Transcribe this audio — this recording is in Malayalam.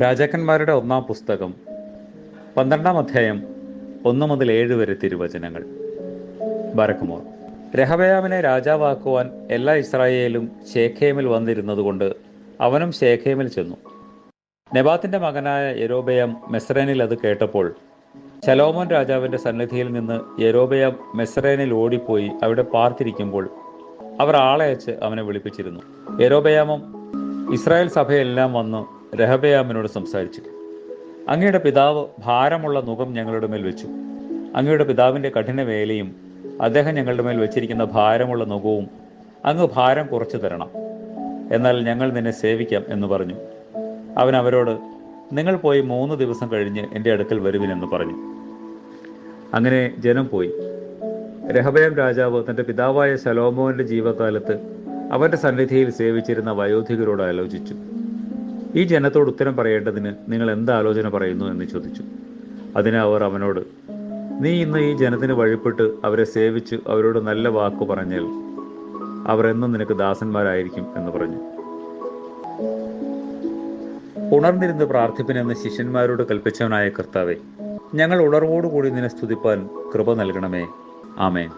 രാജാക്കന്മാരുടെ ഒന്നാം പുസ്തകം പന്ത്രണ്ടാം അധ്യായം ഒന്ന് മുതൽ ഏഴ് വരെ തിരുവചനങ്ങൾ. ബരക്കുമോർ രഹബയാമിനെ രാജാവാക്കുവാൻ എല്ലാ ഇസ്രായേലും ശേഖേമിൽ വന്നിരുന്നതുകൊണ്ട് അവനും ശേഖേമിൽ ചെന്നു. നെബാത്തിന്റെ മകനായ യരോബയാം മെസ്രേനിൽ അത് കേട്ടപ്പോൾ ശലോമോൻ രാജാവിന്റെ സന്നിധിയിൽ നിന്ന് യരോബയാം മെസ്രേനിൽ ഓടിപ്പോയി അവിടെ പാർത്തിരിക്കുമ്പോൾ അവർ ആളയച്ച് അവനെ വിളിപ്പിച്ചിരുന്നു. യരോബയാമം ഇസ്രായേൽ സഭയെല്ലാം വന്ന് രഹബയാമിനോട് സംസാരിച്ചു. അങ്ങയുടെ പിതാവ് ഭാരമുള്ള മുഖം ഞങ്ങളുടെ മേൽ വെച്ചു. അങ്ങയുടെ പിതാവിന്റെ കഠിന വേലയും അദ്ദേഹം ഞങ്ങളുടെ മേൽ വെച്ചിരിക്കുന്ന ഭാരമുള്ള നുഖവും അങ്ങ് ഭാരം കുറച്ചു തരണം. എന്നാൽ ഞങ്ങൾ നിന്നെ സേവിക്കാം എന്ന് പറഞ്ഞു. അവൻ അവരോട് നിങ്ങൾ പോയി മൂന്ന് ദിവസം കഴിഞ്ഞ് എന്റെ അടുക്കൽ വരുവിനെന്ന് പറഞ്ഞു. അങ്ങനെ ജനം പോയി. രഹബയം രാജാവ് തന്റെ പിതാവായ ശലോമോന്റെ ജീവകാലത്ത് അവന്റെ സന്നിധിയിൽ സേവിച്ചിരുന്ന വയോധികരോട് ആലോചിച്ചു. ഈ ജനത്തോട് ഉത്തരം പറയേണ്ടതിന് നിങ്ങൾ എന്ത് ആലോചന പറയുന്നു എന്ന് ചോദിച്ചു. അതിന് അവർ അവനോട് നീ ഇന്ന് ഈ ജനത്തിന് വഴിപ്പെട്ട് അവരെ സേവിച്ച് അവരോട് നല്ല വാക്ക് പറഞ്ഞാൽ അവർ എന്നും നിനക്ക് ദാസന്മാരായിരിക്കും എന്ന് പറഞ്ഞു. ഉണർന്നിരുന്ന് പ്രാർത്ഥിപ്പിനെന്ന് ശിഷ്യന്മാരോട് കൽപ്പിച്ചവനായ കർത്താവെ ഞങ്ങൾ ഉണർവോടുകൂടി നിന്നെ സ്തുതിപ്പാൻ കൃപ നൽകണമേ. ആമേൻ.